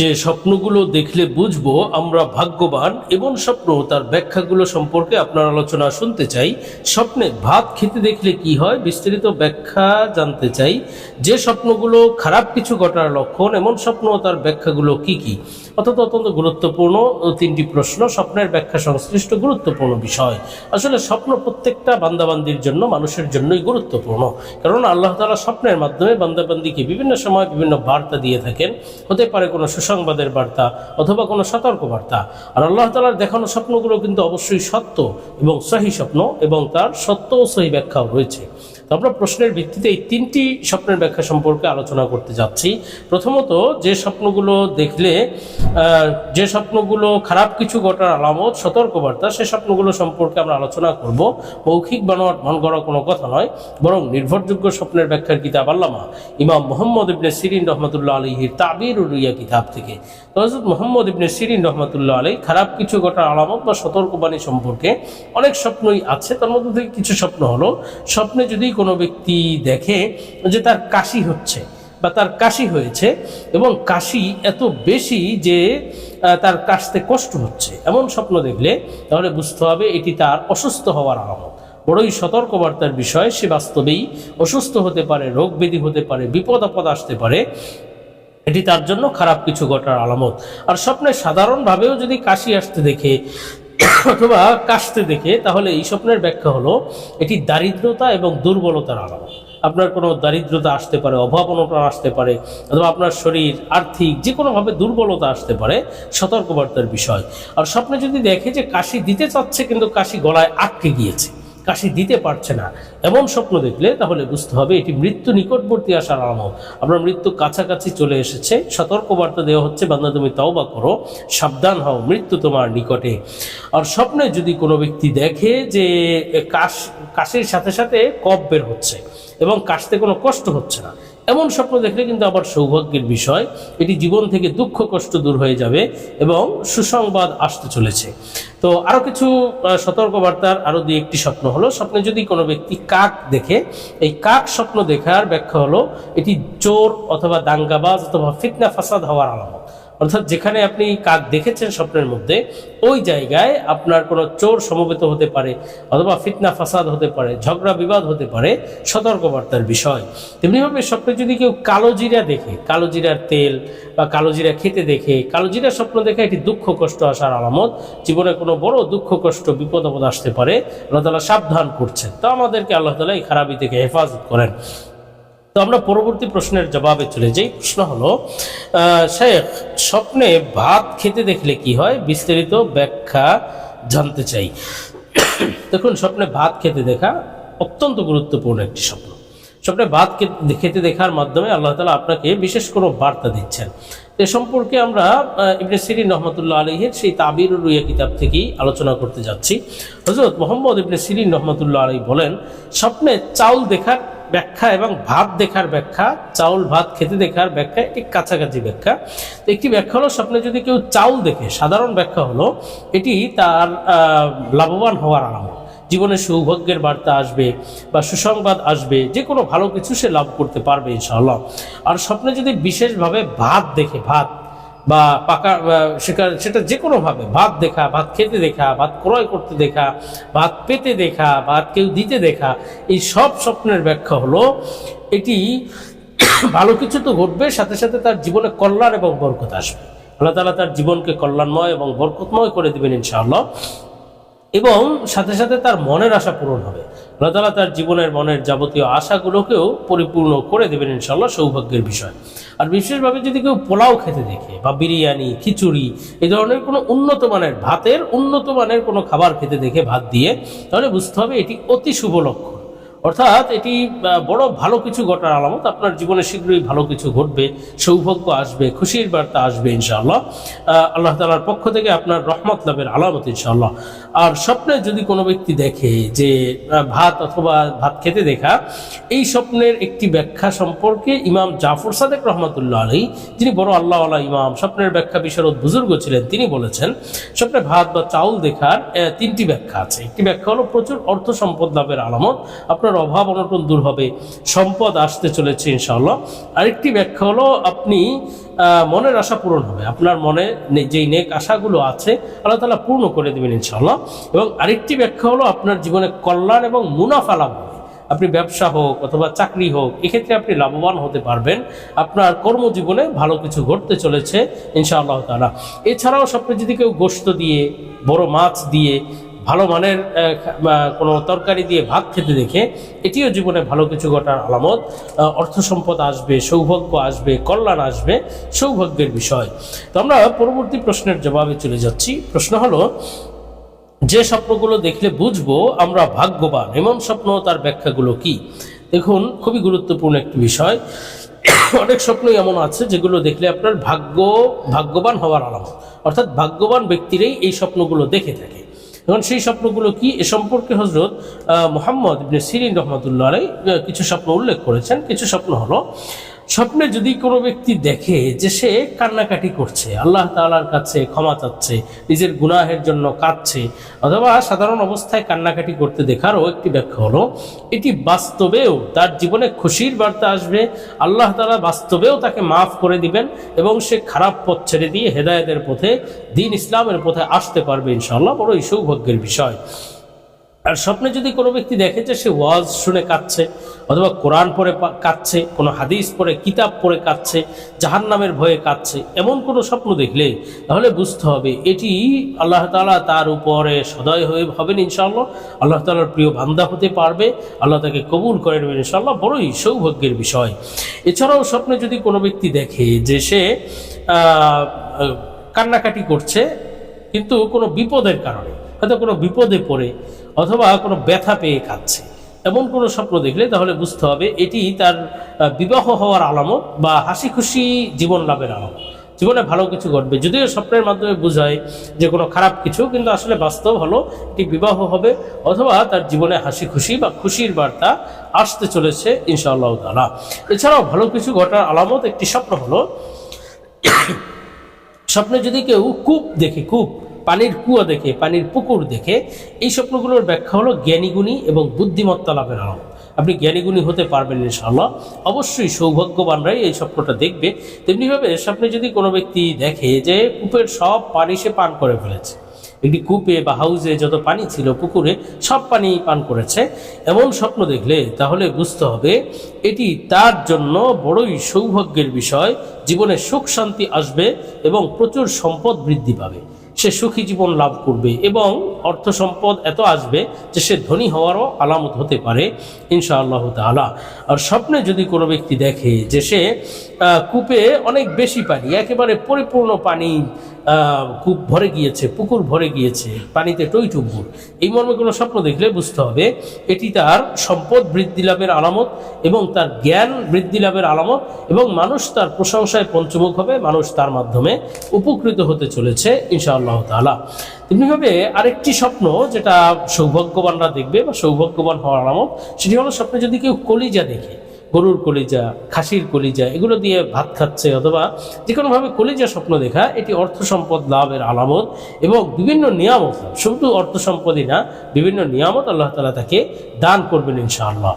যে স্বপ্নগুলো দেখলে বুঝব, আমরা ভাগ্যবান এবং স্বপ্ন তার ব্যাখ্যাগুলো সম্পর্কে আপনার আলোচনা শুনতে চাই। স্বপ্নে ভাত খেতে দেখলে কি হয়? বিস্তারিত ব্যাখ্যা জানতে চাই। যে স্বপ্নগুলো খারাপ কিছু ঘটার লক্ষণ, এমন স্বপ্ন তার ব্যাখ্যাগুলো কি কি? অর্থাৎ অত্যন্ত গুরুত্বপূর্ণ তিনটি প্রশ্ন। স্বপ্নের ব্যাখ্যা সংশ্লিষ্ট গুরুত্বপূর্ণ বিষয়। আসলে স্বপ্ন প্রত্যেকটা বান্দাবান্দির জন্য, মানুষের জন্যই গুরুত্বপূর্ণ। কারণ আল্লাহ তালা স্বপ্নের মাধ্যমে বান্দাবান্দিকে বিভিন্ন সময় বিভিন্ন বার্তা দিয়ে থাকেন। হতে পারে কোনো সুসংবাদের বার্তা অথবা কোনো সতর্ক বার্তা আর আল্লাহ তালার দেখানো স্বপ্নগুলো কিন্তু অবশ্যই সত্য এবং সহি স্বপ্ন এবং তার সত্য ও সহি ব্যাখ্যাও রয়েছে। আমরা প্রশ্নের ভিত্তিতে এই তিনটি স্বপ্নের ব্যাখ্যা সম্পর্কে আলোচনা করতে যাচ্ছি। প্রথমত, যে স্বপ্নগুলো দেখলে যে স্বপ্নগুলো খারাপ কিছু ঘটার আলামত, সতর্কবার্তা, সে স্বপ্নগুলো সম্পর্কে আমরা আলোচনা করব। মৌখিক বানোয়ার মন গড়া কোনো কথা নয়, বরং নির্ভরযোগ্য স্বপ্নের ব্যাখ্যার কিতাব আল্লামা ইমাম মোহাম্মদ ইবনে সিরিন রহমতুল্লাহ আলহির তাবির উরিয়া কিতাব থেকে। হজরত মোহাম্মদ ইবনে সিরিন রহমতুল্লাহ আলী খারাপ কিছু ঘটার আলামত বা সতর্কবাণী সম্পর্কে অনেক স্বপ্নই আছে। তার মধ্যে থেকে কিছু স্বপ্ন হলো, স্বপ্নে যদি কোনো ব্যক্তি দেখে যে তার কাশি হচ্ছে বা তার কাশি হয়েছে এবং কাশি এত বেশি যে তার কাশতে কষ্ট হচ্ছে, এমন স্বপ্ন দেখলে তাহলে বুঝতে হবে এটি তার অসুস্থ হওয়ার আলামত। বড়ই সতর্কবার্তার বিষয়, সে বাস্তবেই অসুস্থ হতে পারে রোগ ব্যাধি হতে পারে, বিপদ আপদ আসতে পারে। এটি তার জন্য খারাপ কিছু ঘটার আলামত। আর স্বপ্নে সাধারণভাবেও যদি কাশি আসতে দেখে, অথবা কাশতে দেখে, তাহলে এই স্বপ্নের ব্যাখ্যা হলো, এটি দারিদ্রতা এবং দুর্বলতার আলামত। আপনার কোনো দারিদ্রতা আসতে পারে, অভাব অনটন আসতে পারে, অথবা আপনার শরীর, আর্থিক যে কোনোভাবে দুর্বলতা আসতে পারে, সতর্কবার্তার বিষয়। আর স্বপ্নে যদি দেখে যে কাশি দিতে চাচ্ছে, কিন্তু কাশি গলায় আটকে গিয়েছে। কাশি দিতে পারছে না। এমন স্বপ্ন দেখলে তাহলে বুঝতে হবে এটি মৃত্যু নিকটবর্তী আসার আলামত আপনার মৃত্যু কাছাকাছি চলে এসেছে। সতর্কবার্তা দেওয়া হচ্ছে, বান্দা তুমি তওবা করো, সাবধান হও, মৃত্যু তোমার নিকটে। আর স্বপ্নে যদি কোনো ব্যক্তি দেখে যে কাশ, কাশির সাথে সাথে কফ বের হচ্ছে এবং কাশতে কোনো কষ্ট হচ্ছে না এমন স্বপ্ন দেখলে কিন্তু আবার সৌভাগ্যের বিষয়। এটি জীবন থেকে দুঃখ, কষ্ট দূর হয়ে যাবে এবং সুসংবাদ আসতে চলেছে। তো আরও কিছু সতর্কবার্তার আরও দুই একটি স্বপ্ন হলো। স্বপ্নে যদি কোনো ব্যক্তি কাক দেখে, এই কাক স্বপ্ন দেখার ব্যাখ্যা হলো, এটি চোর অথবা দাঙ্গাবাজ অথবা ফিতনা, ফাসাদ হওয়ার আলামত। অর্থাৎ যেখানে আপনি কাক দেখেছেন স্বপ্নের মধ্যে, ওই জায়গায় আপনার কোনো চোর সমবেত হতে পারে অথবা ফিতনা, ফাসাদ হতে পারে, ঝগড়া, বিবাদ হতে পারে, সতর্কবার্তার বিষয়। তেমনিভাবে স্বপ্নে যদি কেউ কালো জিরা দেখে, কালো জিরার তেল বা কালো জিরা খেতে দেখে, কালো জিরা স্বপ্ন দেখে একটি দুঃখ, কষ্ট আসার আলামত, জীবনে কোনো বড় দুঃখ, কষ্ট, বিপদ আপদ আসতে পারে, আল্লাহ তালা সাবধান করছেন। তো আমাদেরকে আল্লাহ তালা এই খারাপি থেকে হেফাজত করেন। তো আমরা পরবর্তী প্রশ্নের জবাবে চলে যাই। প্রশ্ন হলো শেখ, স্বপ্নে ভাত খেতে দেখলে কি হয়? বিস্তারিত ব্যাখ্যা জানতে চাই। দেখুন, স্বপ্নে ভাত খেতে দেখা অত্যন্ত গুরুত্বপূর্ণ একটি স্বপ্ন। স্বপ্নে ভাত খেতে দেখার মাধ্যমে আল্লাহ তালা আপনাকে বিশেষ কোনো বার্তা দিচ্ছেন। এ সম্পর্কে আমরা ইবনে সিরিন রহমতুল্লাহ আলহের সেই তাবির রুইয়া কিতাব থেকেই আলোচনা করতে যাচ্ছি। হজরত মোহাম্মদ ইবনে সিরিন রহমতুল্লাহ আলী বলেন, স্বপ্নে চাউল দেখার ব্যাখ্যা এবং ভাত দেখার ব্যাখ্যা, চাউল, ভাত খেতে দেখার ব্যাখ্যা, এটি কাছাকাছি ব্যাখ্যা। তো একটি ব্যাখ্যা হলো, স্বপ্নে যদি কেউ চাউল দেখে, সাধারণ ব্যাখ্যা হলো, এটি তার লাভবান হওয়ার আলামত জীবনে সৌভাগ্যের বার্তা আসবে বা সুসংবাদ আসবে, যে কোনো ভালো কিছু সে লাভ করতে পারবে, ইনশাআল্লাহ। আর স্বপ্নে যদি বিশেষভাবে ভাত দেখে, ভাত বা পাকা সেটা- সেটা যে কোনোভাবে ভাত দেখা, ভাত খেতে দেখা, ভাত ক্রয় করতে দেখা, ভাত পেতে দেখা, ভাত কেউ দিতে দেখা, এই সব স্বপ্নের ব্যাখ্যা হলো এটি ভালো কিছু তো ঘটবে, সাথে সাথে তার জীবনে কল্যাণ এবং বরকত আসবে। আল্লাহ তালা তার জীবনকে কল্যাণময় এবং বরকতময় করে দেবেন ইনশাআল্লাহ। এবং সাথে সাথে তার মনের আশা পূরণ হবে। আল্লাহ তালা তার জীবনের মনের যাবতীয় আশাগুলোকেও পরিপূর্ণ করে দেবেন ইনশাল্লাহ সৌভাগ্যের বিষয়। আর বিশেষভাবে যদি কেউ পোলাও খেতে দেখে বা বিরিয়ানি, খিচুড়ি, এই ধরনের কোনো উন্নত মানের ভাতের, উন্নত মানের কোনো খাবার খেতে দেখে ভাত দিয়ে, তাহলে বুঝতে হবে এটি অতি শুভ লক্ষণ। অর্থাৎ এটি বড় ভালো কিছু ঘটার আলামত। আপনার জীবনে শীঘ্রই ভালো কিছু ঘটবে, সৌভাগ্য আসবে, খুশির বার্তা আসবে, ইনশাআল্লাহ। আল্লাহ তালার পক্ষ থেকে আপনার রহমত লাভের আলামত, ইনশাআল্লাহ। আর স্বপ্নে যদি কোনো ব্যক্তি দেখে যে ভাত অথবা ভাত খেতে দেখা, এই স্বপ্নের একটি ব্যাখ্যা সম্পর্কে ইমাম জাফর সাদেক রহমতুল্লাহ আলী যিনি বড় আল্লাহ আল্লাহ ইমাম, স্বপ্নের ব্যাখ্যা বিশারদ বুজুর্গ ছিলেন, তিনি বলেছেন, স্বপ্নে ভাত বা চাউল দেখার তিনটি ব্যাখ্যা আছে। একটি ব্যাখ্যা হলো প্রচুর অর্থ সম্পদ লাভের আলামত। আপনার আপনার অভাব অনটন দূর হবে, সম্পদ আসতে চলেছে ইনশাআল্লাহ। আরেকটি ব্যাখ্যা হলো, আপনি মনের আশা পূরণ হবে। আপনার মনে যেই নেক আশাগুলো আছে, আল্লাহ তালা পূর্ণ করে দেবেন ইনশাআল্লাহ। এবং আরেকটি ব্যাখ্যা হলো, আপনার জীবনে কল্যাণ এবং মুনাফা লাভ হবে। আপনি ব্যবসা হোক অথবা চাকরি হোক, এক্ষেত্রে আপনি লাভবান হতে পারবেন। আপনার কর্মজীবনে ভালো কিছু ঘটতে চলেছে ইনশাআল্লাহ তালা এছাড়াও স্বপ্নে যদি কেউ গোস্ত দিয়ে, বড় মাছ দিয়ে ভালো মানের কোনো তরকারি দিয়ে ভাত খেতে দেখে এটিও জীবনে ভালো কিছু ঘটার আলামত। অর্থ সম্পদ আসবে, সৌভাগ্য আসবে, কল্যাণ আসবে, সৌভাগ্যের বিষয়। তো আমরা পরবর্তী প্রশ্নের জবাবে চলে যাচ্ছি। প্রশ্ন হলো, যে স্বপ্নগুলো দেখলে বুঝব আমরা ভাগ্যবান, এমন স্বপ্ন তার ব্যাখ্যাগুলো কি? দেখুন, খুবই গুরুত্বপূর্ণ একটি বিষয়। অনেক স্বপ্নই এমন আছে যেগুলো দেখলে আপনার ভাগ্য, ভাগ্যবান হওয়ার আলামত। অর্থাৎ ভাগ্যবান ব্যক্তিরাই এই স্বপ্নগুলো দেখে থাকে। এখন সেই স্বপ্নগুলো কি? এ সম্পর্কে হজরত মোহাম্মদ ইবনে সিরিন রহমতুল্লাহ কিছু স্বপ্ন উল্লেখ করেছেন, কিছু স্বপ্ন হলো স্বপ্নে যদি কোনো ব্যক্তি দেখে যে সে কান্নাকাটি করছে, আল্লাহ তাআলার কাছে ক্ষমা চাচ্ছে, নিজের গুনাহের জন্য কাঁদছে, অথবা সাধারণ অবস্থায় কান্নাকাটি করতে দেখারও একটি ব্যাখ্যা হলো, এটি বাস্তবেও তার জীবনে খুশির বার্তা আসবে, আল্লাহ তালা বাস্তবেও তাকে মাফ করে দিবেন এবং সে খারাপ পথ ছেড়ে দিয়ে হেদায়েতের পথে, দিন ইসলামের পথে আসতে পারবে ইনশাআল্লাহ, বড়ই সৌভাগ্যের বিষয়। আর স্বপ্নে যদি কোনো ব্যক্তি দেখে যে সে ওয়াজ শুনে কাঁদছে, অথবা কোরআন পড়ে পা- কাঁদছে, কোনো হাদিস পড়ে, কিতাব পড়ে কাঁদছে জাহান নামের ভয়ে কাঁদছে, এমন কোনো স্বপ্ন দেখলে তাহলে বুঝতে হবে এটি আল্লাহ তালা তার উপরে সদয় হয়ে হবেন ইনশাআল্লাহ। আল্লাহ তালার প্রিয় বান্দা হতে পারবে, আল্লাহ তাকে কবুল করে নেবেন ইনশাআল্লাহ, বড়ই সৌভাগ্যের বিষয়। এছাড়াও স্বপ্নে যদি কোনো ব্যক্তি দেখে যে সে কান্নাকাটি করছে, কিন্তু কোনো বিপদের কারণে হয়তো কোনো বিপদে পড়ে অথবা কোনো ব্যথা পেয়ে কাঁদছে। এমন কোনো স্বপ্ন দেখলে তাহলে বুঝতে হবে এটি তার বিবাহ হওয়ার আলামত বা হাসি খুশি জীবন লাভের আলামত। জীবনে ভালো কিছু ঘটবে। যদিও স্বপ্নের মাধ্যমে বোঝায় যে কোনো খারাপ কিছু, কিন্তু আসলে বাস্তব হলো এটি বিবাহ হবে অথবা তার জীবনে হাসি খুশি বা খুশির বার্তা আসতে চলেছে ইনশাআল্লাহ তালা এছাড়াও ভালো কিছু ঘটার আলামত একটি স্বপ্ন হলো, স্বপ্নে যদি কেউ কূপ দেখে, কূপ পানির কুয়া দেখে, পানির পুকুর দেখে, এই স্বপ্নগুলোর ব্যাখ্যা হলো জ্ঞানীগুণী এবং বুদ্ধিমত্তা লাভের আলামত আপনি জ্ঞানীগুণী হতে পারবেন ইনশাআল্লাহ। অবশ্যই সৌভাগ্যবানরাই এই স্বপ্নটা দেখবে। তেমনিভাবে স্বপ্নে যদি কোনো ব্যক্তি দেখে যে কূপের সব পানি সে পান করে ফেলেছে, একটি কূপে বা হাউজে যত পানি ছিল পুকুরে, সব পানি পান করেছে, এমন স্বপ্ন দেখলে তাহলে বুঝতে হবে এটি তার জন্য বড়ই সৌভাগ্যের বিষয়। জীবনে সুখ শান্তি আসবে এবং প্রচুর সম্পদ বৃদ্ধি পাবে। সে সুখী জীবন লাভ করবে এবং অর্থ সম্পদ এত আসবে যে সে ধনী হওয়ারও আলামত হতে পারে ইনশা আল্লাহ তালা আর স্বপ্নে যদি কোনো ব্যক্তি দেখে যে সে কূপে অনেক বেশি পানি, একেবারে পরিপূর্ণ পানি কূপ ভরে গিয়েছে, পুকুর ভরে গিয়েছে, পানিতে টইটুম্বুর এই মর্মে কোনো স্বপ্ন দেখলে বুঝতে হবে, এটি তার সম্পদ বৃদ্ধি লাভের আলামত এবং তার জ্ঞান বৃদ্ধি লাভের আলামত এবং মানুষ তার প্রশংসায় পঞ্চমুখ হবে, মানুষ তার মাধ্যমে উপকৃত হতে চলেছে, ইনশাআল্লাহ তাআলা। তেমনিভাবে আরেকটি স্বপ্ন যেটা সৌভাগ্যবানরা দেখবে বা সৌভাগ্যবান হওয়ার আলামত, সেটি হলো স্বপ্নে যদি কেউ কলিজা দেখে গরুর কলিজা, খাসির কলিজা, এগুলো দিয়ে ভাত খাচ্ছে অথবা যে কোনোভাবে কলিজা স্বপ্ন দেখা, এটি অর্থ সম্পদ লাভের আলামত এবং বিভিন্ন নিয়ামত শুধু অর্থ সম্পদই না, বিভিন্ন নিয়ামত আল্লাহ তালা তাকে দান করবেন ইনশাআল্লাহ।